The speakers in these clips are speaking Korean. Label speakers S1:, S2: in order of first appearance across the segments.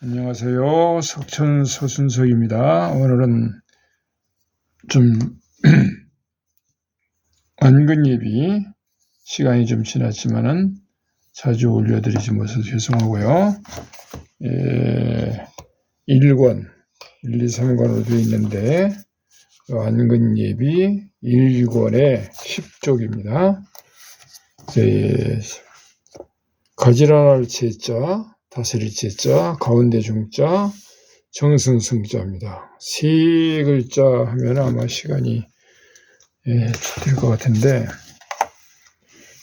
S1: 안녕하세요. 석천 서순석입니다. 오늘은 좀 완근 예비 시간이 좀 지났지만은 자주 올려드리지 못해서 죄송하고요. 예, 1권, 1, 2, 3권으로 되어 있는데 완근 예비 1권의 10쪽입니다. 이제 가지런할 제자 제자, 가운데 중자, 정승승자입니다. 세 글자 하면 아마 시간이 예, 될것 같은데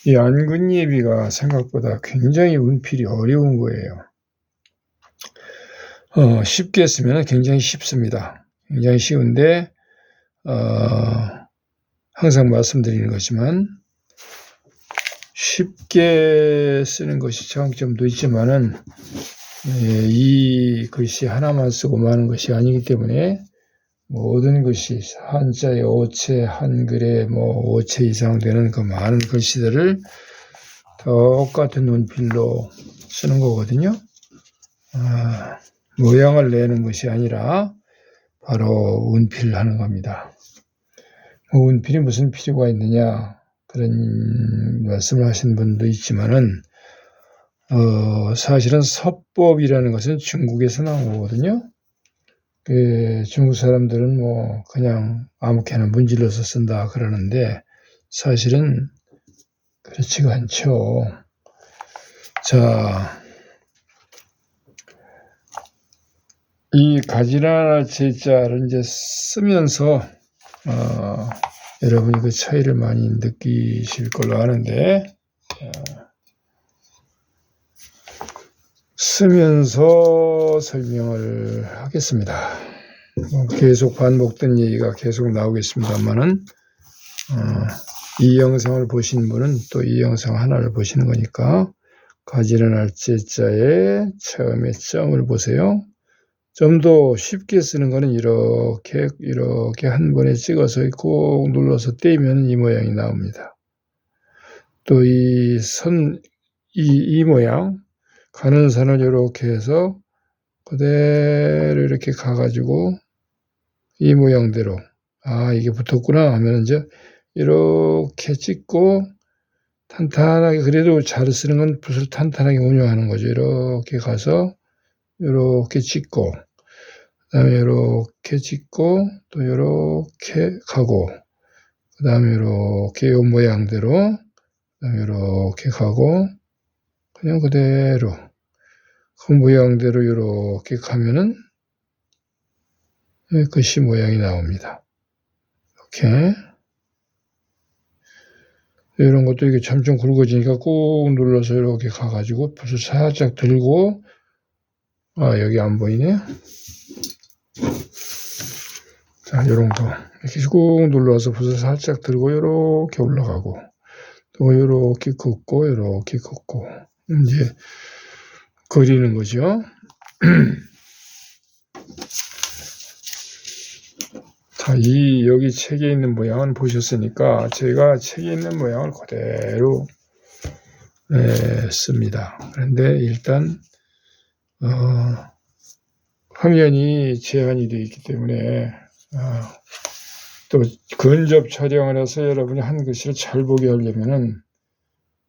S1: 이 안근 예비가 생각보다 굉장히 운필이 어려운 거예요. 어, 쉽게 쓰면 굉장히 쉽습니다. 굉장히 쉬운데 어, 항상 말씀드리는 거지만 쉽게 쓰는 것이 장점도 있지만은 예, 이 글씨 하나만 쓰고 마는 것이 아니기 때문에 모든 것이 한자의 오체, 한글에 뭐 오체 이상 되는 그 많은 글씨들을 똑같은 눈필로 쓰는 거거든요. 아, 모양을 내는 것이 아니라 바로 운필하는 겁니다. 뭐 운필이 무슨 필요가 있느냐? 그런 말씀을 하신 분도 있지만은 어, 사실은 서법이라는 것은 중국에서 나온 거거든요. 그 중국 사람들은 뭐 그냥 아무렇게나 문질러서 쓴다 그러는데 사실은 그렇지가 않죠. 자, 이 가지라 제자를 이제 쓰면서 어, 여러분이 그 차이를 많이 느끼실 걸로 아는데 어, 쓰면서 설명을 하겠습니다. 뭐 계속 반복된 얘기가 계속 나오겠습니다만은 어, 이 영상을 보신 분은 또 이 영상 하나를 보시는 거니까 가지런 알제자의 처음에 점을 보세요. 좀더 쉽게 쓰는 거는 이렇게 이렇게 한 번에 찍어서 꼭 눌러서 떼면 이 모양이 나옵니다. 또 이 선, 이, 이 모양 가는 선을 이렇게 해서 그대로 이렇게 가가지고 이 모양대로 아 이게 붙었구나 하면 이제 이렇게 찍고 탄탄하게 그래도 잘 쓰는 건 붓을 탄탄하게 운용하는 거죠. 이렇게 가서 이렇게 찍고 그 다음에 이렇게 찍고 또 이렇게 가고 그 다음에 이렇게 요 모양대로 그 다음에 이렇게 가고 그냥 그대로 그 모양대로 이렇게 가면은 글씨 모양이 나옵니다. 이렇게 이런 것도 이게 점점 굵어지니까 꾹 눌러서 이렇게 가가지고 붓을 살짝 들고 아 여기 안 보이네요. 자, 요런 거 이렇게 꾹 눌러서 붓을 살짝 들고 이렇게 올라가고 또 이렇게 긋고 이렇게 긋고 이제 그리는 거죠. 자, 이 여기 책에 있는 모양은 보셨으니까 제가 책에 있는 모양을 그대로 네, 씁니다. 그런데 일단 어, 화면이 제한이 되어 있기 때문에 어, 또 근접 촬영을 해서 여러분이 한글씨를 잘 보게 하려면은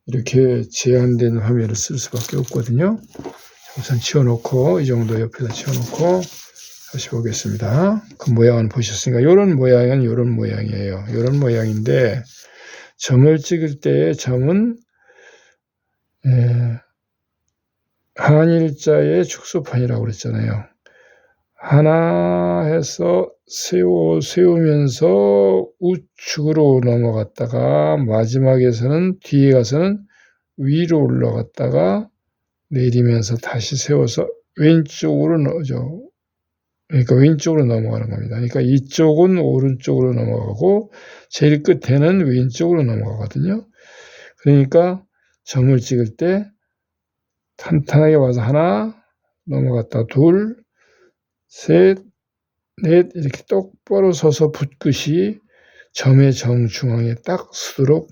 S1: 이렇게 제한된 화면을 쓸 수밖에 없거든요. 우선 치워놓고 이 정도 옆에다 치워놓고 다시 보겠습니다. 그 모양은 보셨으니까 이런 모양은 이런 모양이에요. 이런 모양인데 점을 찍을 때 점은 에, 한일자의 축소판이라고 그랬잖아요. 하나 해서 세워, 세우면서 우측으로 넘어갔다가 마지막에서는 뒤에 가서는 위로 올라갔다가 내리면서 다시 세워서 왼쪽으로 넣어죠. 그러니까 왼쪽으로 넘어가는 겁니다. 그러니까 이쪽은 오른쪽으로 넘어가고 제일 끝에는 왼쪽으로 넘어가거든요. 그러니까 점을 찍을 때 탄탄하게 와서 하나 넘어갔다 둘, 셋, 넷 이렇게 똑바로 서서 붓끝이 점의 정중앙에 딱 서도록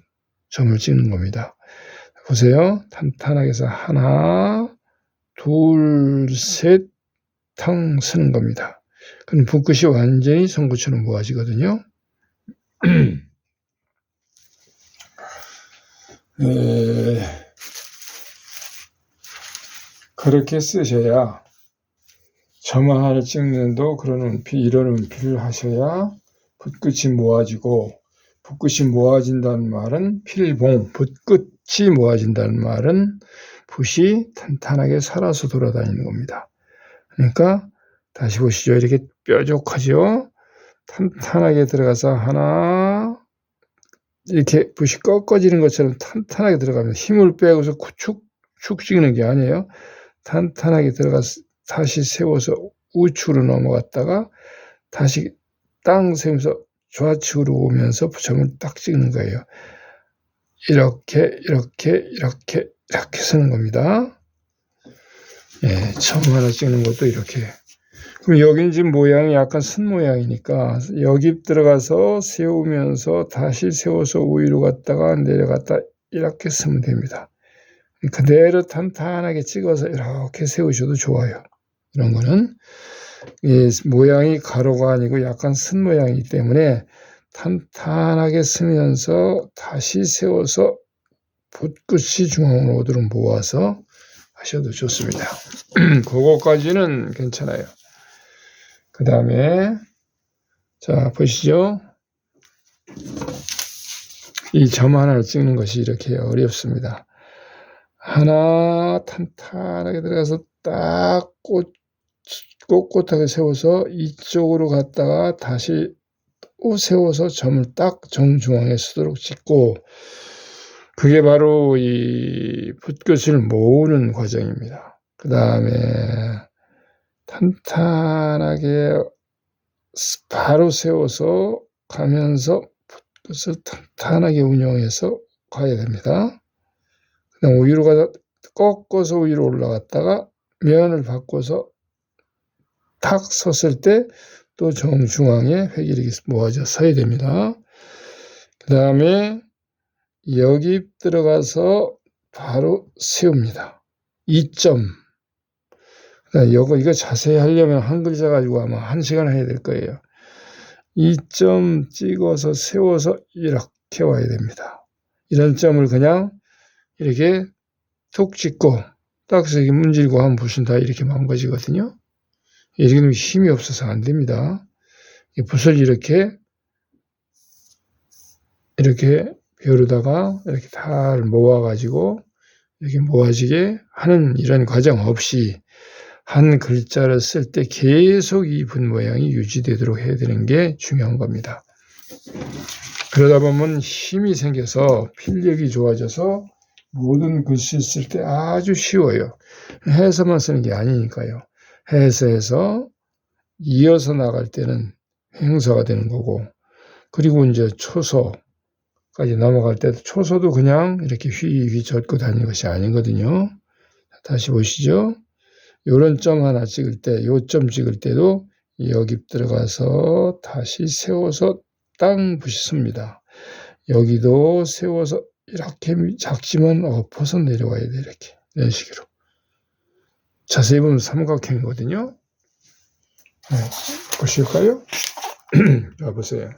S1: 점을 찍는 겁니다. 보세요. 탄탄하게 해서 하나, 둘, 셋, 탕 쓰는 겁니다. 그럼 붓끝이 완전히 송구처럼 모아지거든요. 에, 그렇게 쓰셔야 점 하나를 찍는도 그러는 비, 이런 연필을 하셔야 붓끝이 모아지고 붓끝이 모아진다는 말은 필봉, 붓끝이 모아진다는 말은 붓이 탄탄하게 살아서 돌아다니는 겁니다. 그러니까 다시 보시죠. 이렇게 뾰족하죠. 탄탄하게 들어가서 하나 이렇게 붓이 꺾어지는 것처럼 탄탄하게 들어가면 힘을 빼고서 축, 축 찍는 게 아니에요. 탄탄하게 들어가서 다시 세워서 우측으로 넘어갔다가 다시 땅 세우면서 좌측으로 오면서 점을 딱 찍는 거예요. 이렇게 이렇게 이렇게 이렇게 쓰는 겁니다. 예, 점 하나 찍는 것도 이렇게. 그럼 여기는 지금 모양이 약간 쓴 모양이니까 여기 들어가서 세우면서 다시 세워서 위로 갔다가 내려갔다 이렇게 쓰면 됩니다. 그대로 탄탄하게 찍어서 이렇게 세우셔도 좋아요. 이런 거는 이 모양이 가로가 아니고 약간 쓴 모양이기 때문에 탄탄하게 쓰면서 다시 세워서 붓끝이 중앙으로 오도록 모아서 하셔도 좋습니다. 그거까지는 괜찮아요. 그 다음에 자 보시죠. 이 점 하나를 찍는 것이 이렇게 어렵습니다. 하나 탄탄하게 들어가서 딱 꽂, 꼿꼿하게 세워서 이쪽으로 갔다가 다시 또 세워서 점을 딱 정중앙에 쓰도록 찍고 그게 바로 이 붓끝을 모으는 과정입니다. 그 다음에 탄탄하게 바로 세워서 가면서 붓끝을 탄탄하게 운영해서 가야 됩니다. 그다음 위로 가다 꺾어서 위로 올라갔다가 면을 바꿔서 탁 섰을 때 또 정중앙에 획일이 모아져 서야 됩니다. 그 다음에 여기 들어가서 바로 세웁니다. 2점. 이거, 이거 자세히 하려면 한 글자 가지고 아마 한 시간 해야 될 거예요. 2점 찍어서 세워서 이렇게 와야 됩니다. 이런 점을 그냥 이렇게 툭 찍고 딱서기 문질고 한번 보신다 이렇게 망가지거든요. 이렇게 힘이 없어서 안 됩니다. 이 붓을 이렇게 이렇게 벼르다가 이렇게 다 모아가지고 이렇게 모아지게 하는 이런 과정 없이 한 글자를 쓸 때 계속 이붓 모양이 유지되도록 해야 되는 게 중요한 겁니다. 그러다 보면 힘이 생겨서 필력이 좋아져서 모든 글씨 쓸 때 아주 쉬워요. 해서만 쓰는 게 아니니까요. 해서 해서 이어서 나갈 때는 행사가 되는 거고, 그리고 이제 초소까지 넘어갈 때도 초소도 그냥 이렇게 휘휘 젓고 다니는 것이 아니거든요. 다시 보시죠. 요런 점 하나 찍을 때, 요 점 찍을 때도 여기 들어가서 다시 세워서 땅 부시습니다. 여기도 세워서 이렇게 작지만 엎어서 내려와야 돼, 이렇게. 이런 식으로. 자세히 보면 삼각형이거든요. 네, 보실까요? 자, 보세요.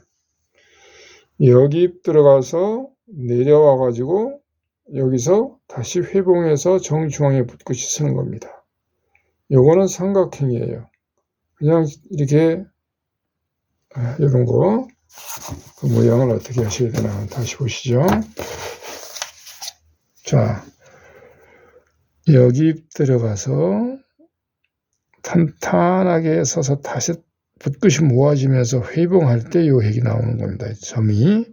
S1: 여기 들어가서 내려와 가지고 여기서 다시 회봉해서 정중앙에 붓끝이 쓰는 겁니다. 요거는 삼각형이에요. 그냥 이렇게 이런 거 그 모양을 어떻게 하셔야 되나 다시 보시죠. 자, 여기 들어가서 탄탄하게 서서 다시 붓끝이 모아지면서 회봉할 때요 핵이 나오는 겁니다. 점이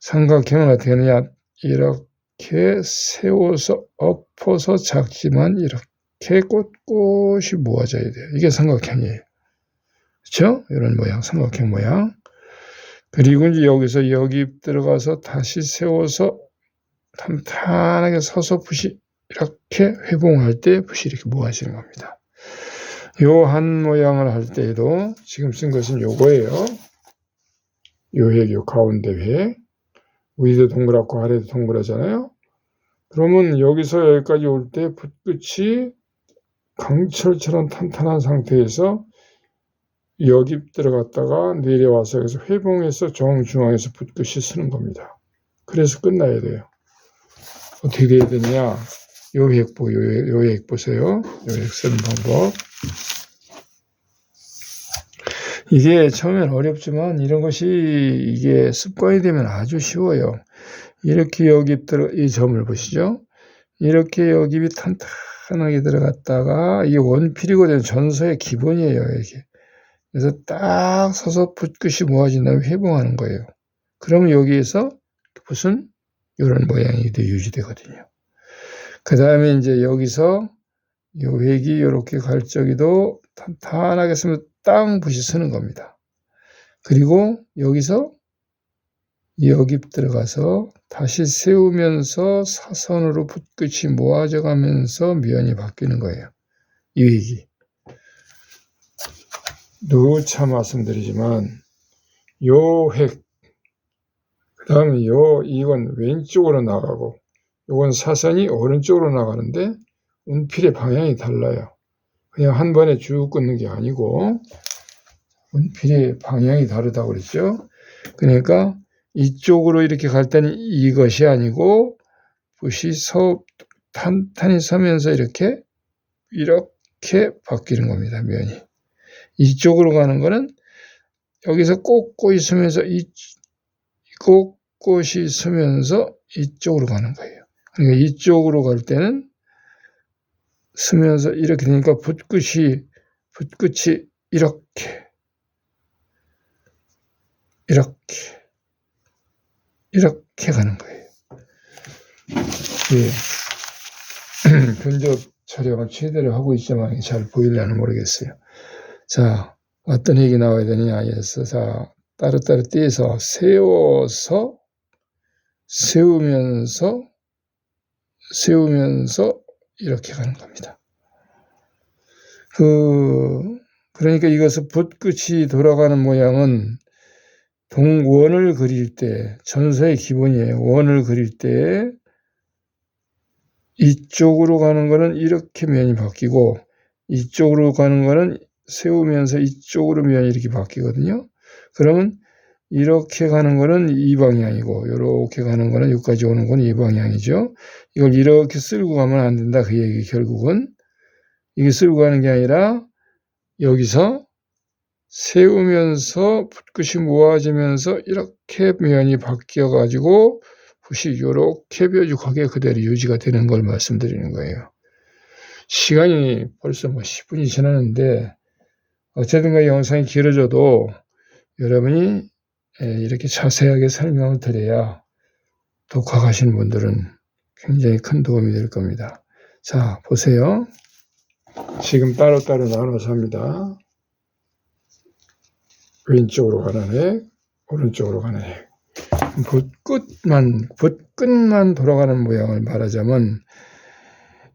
S1: 삼각형은 어떻게 하느냐 이렇게 세워서 엎어서 작지만 이렇게 꼿꼿이 모아져야 돼요. 이게 삼각형이에요. 그렇죠? 이런 모양, 삼각형 모양. 그리고 이제 여기서 여기 들어가서 다시 세워서 탄탄하게 서서 붓이 이렇게 회봉할 때 붓이 이렇게 모아지는 겁니다. 요 한 모양을 할 때에도 지금 쓴 것은 요거예요. 요 획, 요 가운데 획. 위도 동그랗고 아래도 동그랗잖아요. 그러면 여기서 여기까지 올 때 붓끝이 강철처럼 탄탄한 상태에서 여기 들어갔다가 내려와서 여기서 회봉해서 정중앙에서 붓끝이 쓰는 겁니다. 그래서 끝나야 돼요. 어떻게 돼야 되냐? 요획 보, 요획, 요획 보세요. 요획 쓰는 방법. 이게 처음엔 어렵지만 이런 것이 이게 습관이 되면 아주 쉬워요. 이렇게 여기 들어, 이 점을 보시죠. 이렇게 여기이 탄탄하게 들어갔다가 이 원필이거든요. 전서의 기본이에요. 이게. 그래서 딱 서서 붓끝이 모아진 다음에 회봉하는 거예요. 그러면 여기에서 무슨 이런 모양이 돼 유지되거든요. 그 다음에 이제 여기서 요 획이 이렇게 갈 적에도 탄탄하게 쓰면 땅 붓이 쓰는 겁니다. 그리고 여기서 여기 들어가서 다시 세우면서 사선으로 붓끝이 모아져 가면서 면이 바뀌는 거예요. 이 획이. 누차 말씀드리지만 요 획, 그 다음에 요 이건 왼쪽으로 나가고 요건 사선이 오른쪽으로 나가는데 운필의 방향이 달라요. 그냥 한 번에 쭉 끊는 게 아니고 운필의 방향이 다르다고 그랬죠. 그러니까 이쪽으로 이렇게 갈 때는 이것이 아니고 붓이 서 탄탄히 서면서 이렇게 이렇게 바뀌는 겁니다. 면이. 이쪽으로 가는 거는 여기서 꽂고 있으면서 이 꽂고 있으면서 이쪽으로 가는 거예요. 그러니까 이쪽으로 갈 때는 쓰면서 이렇게 되니까 붓끝이 붓끝이 이렇게 이렇게 이렇게 가는 거예요. 예. 근접 촬영을 최대로 하고 있지만 잘 보이려나 모르겠어요. 자, 어떤 얘기 나와야 되느냐 해서 자, 따로따로 떼서 세워서 세우면서 세우면서 이렇게 가는 겁니다. 그 그러니까 이것을 붓끝이 돌아가는 모양은 동원을 그릴 때 전서의 기본이에요. 원을 그릴 때 이쪽으로 가는 거는 이렇게 면이 바뀌고 이쪽으로 가는 거는 세우면서 이쪽으로 면이 이렇게 바뀌거든요. 그러면 이렇게 가는 거는 이 방향이고 이렇게 가는 거는 여기까지 오는 건 이 방향이죠. 이걸 이렇게 쓸고 가면 안 된다 그 얘기 결국은 이게 쓸고 가는 게 아니라 여기서 세우면서 붓끝이 모아지면서 이렇게 면이 바뀌어 가지고 붓이 이렇게 뾰족하게 그대로 유지가 되는 걸 말씀드리는 거예요. 시간이 벌써 뭐 10분이 지났는데 어쨌든가 영상이 길어져도 여러분이 이렇게 자세하게 설명을 드려야 독학하시는 분들은 굉장히 큰 도움이 될 겁니다. 자, 보세요. 지금 따로따로 나눠서 합니다. 왼쪽으로 가는 해, 오른쪽으로 가는 해. 붓끝만, 붓끝만 돌아가는 모양을 말하자면,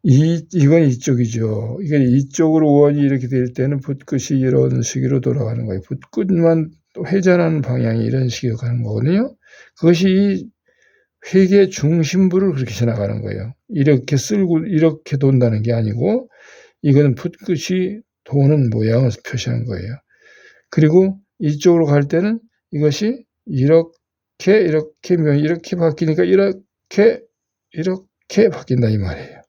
S1: 이, 이건 이쪽이죠. 이게 이쪽으로 원이 이렇게 될 때는 붓끝이 이런 식으로 돌아가는 거예요. 붓끝만 회전하는 방향이 이런 식으로 가는 거거든요. 그것이 회계 중심부를 그렇게 지나가는 거예요. 이렇게 쓸고 이렇게 돈다는 게 아니고 이거는 붓끝이 도는 모양을 표시하는 거예요. 그리고 이쪽으로 갈 때는 이것이 이렇게 이렇게 면 이렇게 바뀌니까 이렇게 이렇게 바뀐다 이 말이에요.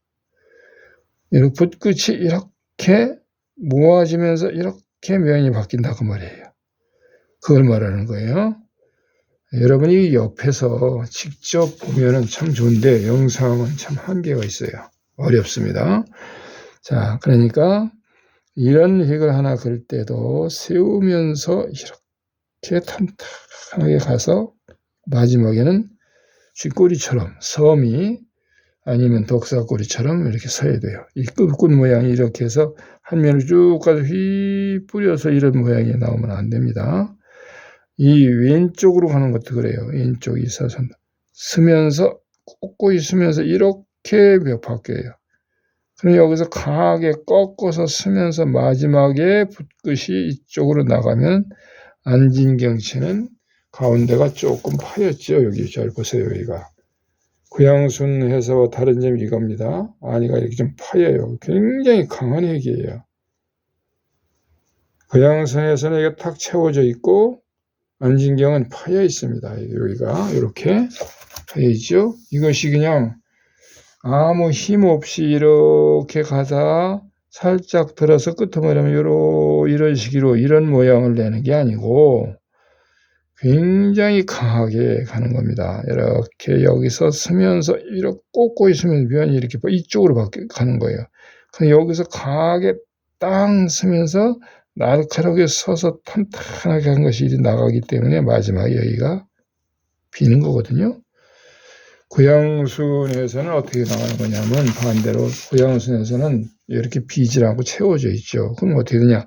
S1: 이렇게 붓끝이 이렇게 모아지면서 이렇게 면이 바뀐다 그 말이에요. 그걸 말하는 거예요. 여러분이 옆에서 직접 보면은 참 좋은데 영상은 참 한계가 있어요. 어렵습니다. 자, 그러니까 이런 획을 하나 그릴 때도 세우면서 이렇게 탄탄하게 가서 마지막에는 쥐꼬리처럼 섬이 아니면 독사꼬리처럼 이렇게 서야 돼요. 이 끝끝 모양이 이렇게 해서 한 면을 쭉 가서 휘 뿌려서 이런 모양이 나오면 안 됩니다. 이 왼쪽으로 가는 것도 그래요. 왼쪽이 서선 쓰면서 꽂고 있으면서 이렇게 바뀌어요. 그럼 여기서 강하게 꺾어서 쓰면서 마지막에 붓끝이 이쪽으로 나가면 안진경치는 가운데가 조금 파였죠. 여기 잘 보세요. 여기가. 구양순 회사와 다른 점이 이겁니다. 아니가 이렇게 좀 파여요. 굉장히 강한 핵이에요. 구양순에서는 이게 탁 채워져 있고 안진경은 파여 있습니다. 여기가 이렇게 파여 있죠. 이것이 그냥 아무 힘 없이 이렇게 가다 살짝 들어서 끄트머리면 요러 이런 식으로 이런 모양을 내는 게 아니고 굉장히 강하게 가는 겁니다. 이렇게 여기서 서면서 이렇게 꽂고 있으면 면이 이렇게 이쪽으로 가는 거예요. 여기서 강하게 땅 서면서 날카롭게 서서 탄탄하게 한 것이 이리 나가기 때문에 마지막에 여기가 비는 거거든요. 구양순에서는 어떻게 나가는 거냐면 반대로 구양순에서는 이렇게 비질 않고 채워져 있죠. 그럼 어떻게 되냐?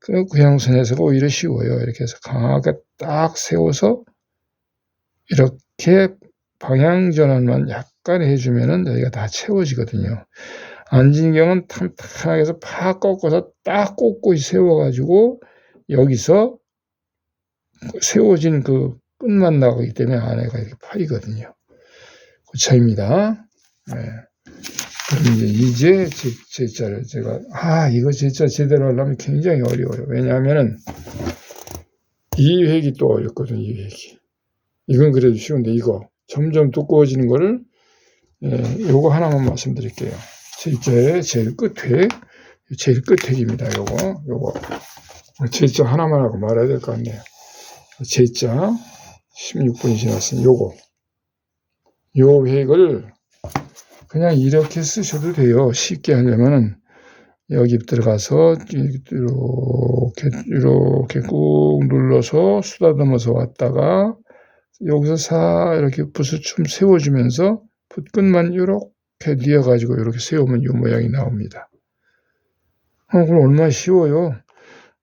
S1: 그 구양순에서가 오히려 쉬워요. 이렇게 해서 강하게 딱 세워서 이렇게 방향 전환만 약간 해주면은 여기가 다 채워지거든요. 안진경은 탄탄하게 해서 팍 꺾어서 딱 꼿꼿이 세워가지고 여기서 세워진 그 끝만 나가기 때문에 안에가 이렇게 파이거든요. 그 차이입니다. 네. 그럼 이제 이제 제, 제자를 제가 아 이거 제자 제대로 하려면 굉장히 어려워요. 왜냐하면은 이 획이 또 어렵거든요. 이 획이. 이건 그래도 쉬운데 이거 점점 두꺼워지는 거를 예, 요거 하나만 말씀드릴게요. 제자의 제일 끝획 제일 끝획입니다. 요거 요거 제자 하나만 하고 말아야 될 것 같네요. 제자 16분이 지났으니 요거 요 획을 그냥 이렇게 쓰셔도 돼요. 쉽게 하려면은 여기 들어가서 이렇게 이렇게 꾹 눌러서 수다듬어서 왔다가 여기서 사 이렇게 좀 세워주면서 붓끝만 이렇게 뉘어가지고 이렇게 세우면 이 모양이 나옵니다. 어, 그럼 얼마나 쉬워요.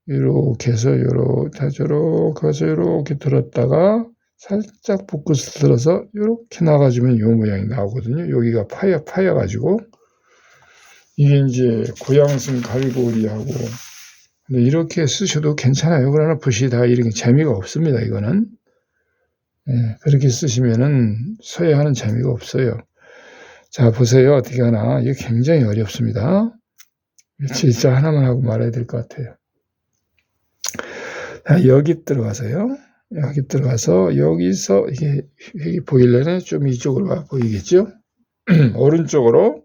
S1: 이렇게 해서 이렇게 저렇게 해서 이렇게 들었다가 살짝 붓끝을 들어서 이렇게 나가주면 이 모양이 나오거든요. 여기가 파여 파여 가지고 이게 이제 고양순 갈고리하고 근데 이렇게 쓰셔도 괜찮아요. 그러나 붓이 다 이렇게 재미가 없습니다. 이거는 예, 그렇게 쓰시면은 서야 하는 재미가 없어요. 자 보세요. 어떻게 하나 이게 굉장히 어렵습니다. 진짜 하나만 하고 말아야 될 것 같아요. 자, 여기 들어가서요. 여기 들어가서 여기서 이게 여기 보일래는 좀 이쪽으로 와 보이겠죠? 오른쪽으로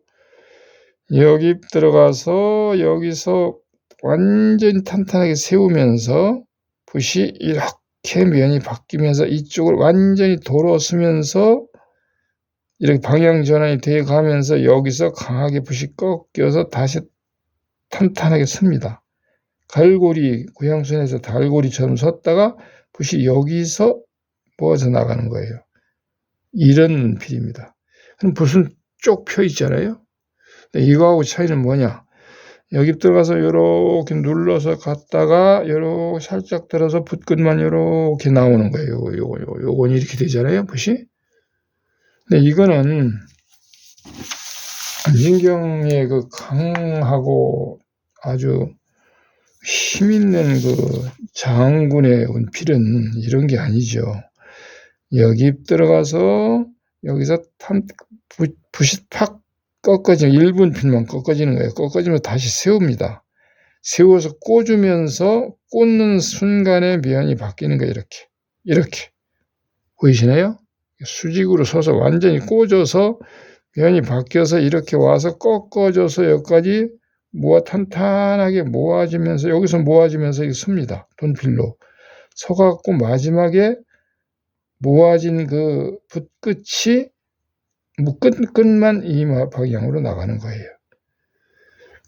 S1: 여기 들어가서 여기서 완전히 탄탄하게 세우면서 붓이 이렇게 면이 바뀌면서 이쪽을 완전히 돌아서면서 이렇게 방향 전환이 되어 가면서 여기서 강하게 붓이 꺾여서 다시 탄탄하게 섭니다. 갈고리, 고향순에서 달고리처럼 섰다가 붓이 여기서 모아서 나가는 거예요. 이런 필입니다. 그럼 붓은 쭉펴 있잖아요. 이거하고 차이는 뭐냐? 여기 들어가서 이렇게 눌러서 갔다가 이렇게 살짝 들어서 붓끝만 이렇게 나오는 거예요. 요거, 요거, 요건 이렇게 되잖아요. 붓이. 근데 이거는 안진경의 그 강하고 아주 힘 있는 그 장군의 필은 이런 게 아니죠. 여기 들어가서 여기서 탄, 붓, 붓이 팍 꺾어지면 1분 필만 꺾어지는 거예요. 꺾어지면 다시 세웁니다. 세워서 꽂으면서 꽂는 순간에 면이 바뀌는 거예요. 이렇게. 이렇게. 보이시나요? 수직으로 서서 완전히 꽂아서 면이 바뀌어서 이렇게 와서 꺾어져서 여기까지 모아 탄탄하게 모아지면서 여기서 모아지면서 이게 씁니다. 돈필로 서갖고 마지막에 모아진 그 붓끝이 끝, 끝만 이 방향으로 나가는 거예요.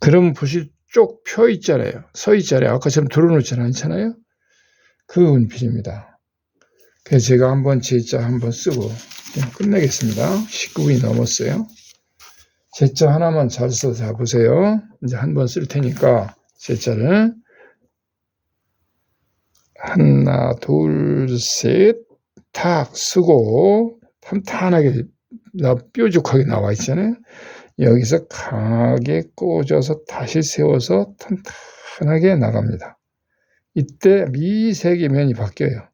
S1: 그럼 붓이 쭉펴 있잖아요. 서 있잖아요. 아까처럼 들어놓지 않잖아요. 그 은필입니다. 그래서 제가 한번 제자 한번 쓰고 끝내겠습니다. 19분이 넘었어요. 제자 하나만 잘 써서 해보세요. 이제 한 번 쓸 테니까 제자를 하나, 둘, 셋, 탁 쓰고 탄탄하게 나 뾰족하게 나와 있잖아요. 여기서 강하게 꽂아서 다시 세워서 탄탄하게 나갑니다. 이때 미세게 면이 바뀌어요.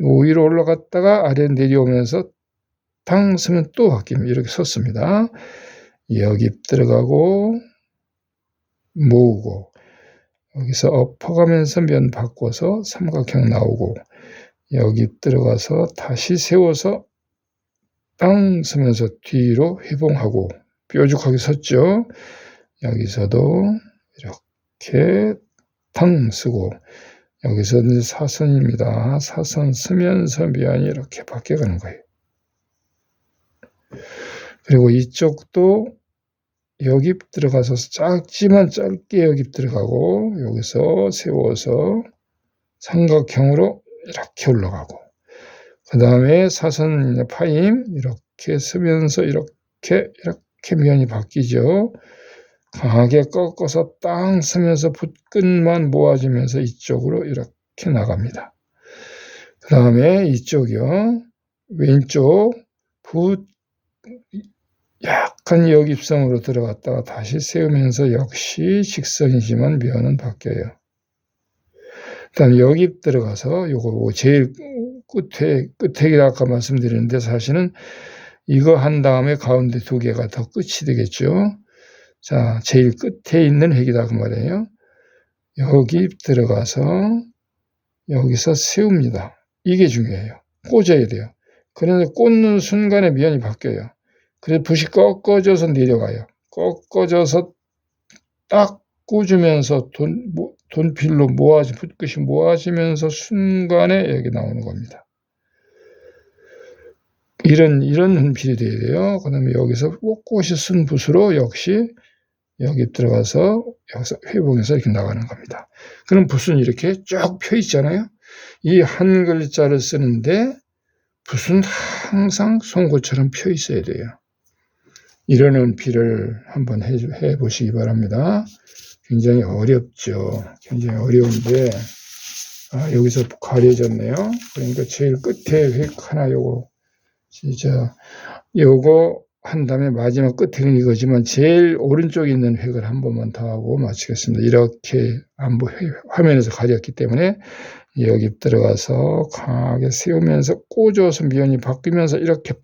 S1: 위로 올라갔다가 아래 내려오면서 당 쓰면 또 바뀝니다. 이렇게 섰습니다. 여깁 들어가고 모으고 여기서 엎어가면서 면 바꿔서 삼각형 나오고 여기 들어가서 다시 세워서 땅 서면서 뒤로 회봉하고 뾰족하게 섰죠. 여기서도 이렇게 탕 쓰고 여기서 이제 사선입니다. 사선 쓰면서 면이 이렇게 바뀌어가는 거예요. 그리고 이쪽도 여기 들어가서 짧지만 짧게 여기 들어가고 여기서 세워서 삼각형으로 이렇게 올라가고 그 다음에 사선 파임 이렇게 쓰면서 이렇게 이렇게 면이 바뀌죠. 강하게 꺾어서 땅 쓰면서 붓끝만 모아지면서 이쪽으로 이렇게 나갑니다. 그 다음에 이쪽이요. 왼쪽 붓 약간 역입성으로 들어갔다가 다시 세우면서 역시 직선이지만 면은 바뀌어요. 그다음 역입 들어가서 요거 제일 끝에 끝에기라 아까 말씀드렸는데 사실은 이거 한 다음에 가운데 두 개가 더 끝이 되겠죠. 자, 제일 끝에 있는 획이다 그 말이에요. 여기 들어가서 여기서 세웁니다. 이게 중요해요. 꽂아야 돼요. 그런데 꽂는 순간에 면이 바뀌어요. 그래서 붓이 꺾어져서 내려가요. 꺾어져서 딱 꽂으면서 돈, 모- 돈필로 모아지, 붓끝이 모아지면서 순간에 여기 나오는 겁니다. 이런, 이런 흔필이 돼야 돼요. 그 다음에 여기서 꼿꼿이 쓴 붓으로 역시 여기 들어가서 여기서 회복해서 이렇게 나가는 겁니다. 그럼 붓은 이렇게 쭉 펴 있잖아요. 이 한 글자를 쓰는데 붓은 항상 송곳처럼 펴 있어야 돼요. 이런 연필을 한번 해, 해 보시기 바랍니다. 굉장히 어렵죠. 굉장히 어려운데, 아, 여기서 가려졌네요. 그러니까 제일 끝에 획 하나 요거, 진짜, 요거 한 다음에 마지막 끝에는 이거지만 제일 오른쪽에 있는 획을 한 번만 더 하고 마치겠습니다. 이렇게 안보 화면에서 가렸기 때문에 여기 들어가서 강하게 세우면서 꽂아서 미연이 바뀌면서 이렇게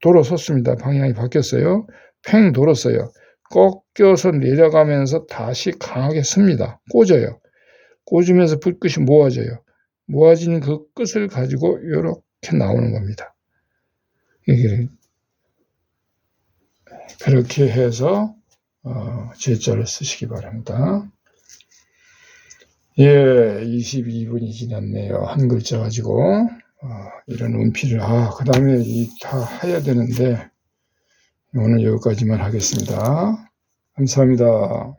S1: 돌아섰습니다. 방향이 바뀌었어요. 팽 돌았어요. 꺾여서 내려가면서 다시 강하게 씁니다. 꽂아요. 꽂으면서 붓끝이 모아져요. 모아진 그 끝을 가지고 이렇게 나오는 겁니다. 이게 그렇게 해서 어, 제자를 쓰시기 바랍니다. 예, 22분이 지났네요. 한 글자 가지고 어, 이런 운필을 아, 그 다음에 다 해야 되는데 오늘 여기까지만 하겠습니다. 감사합니다.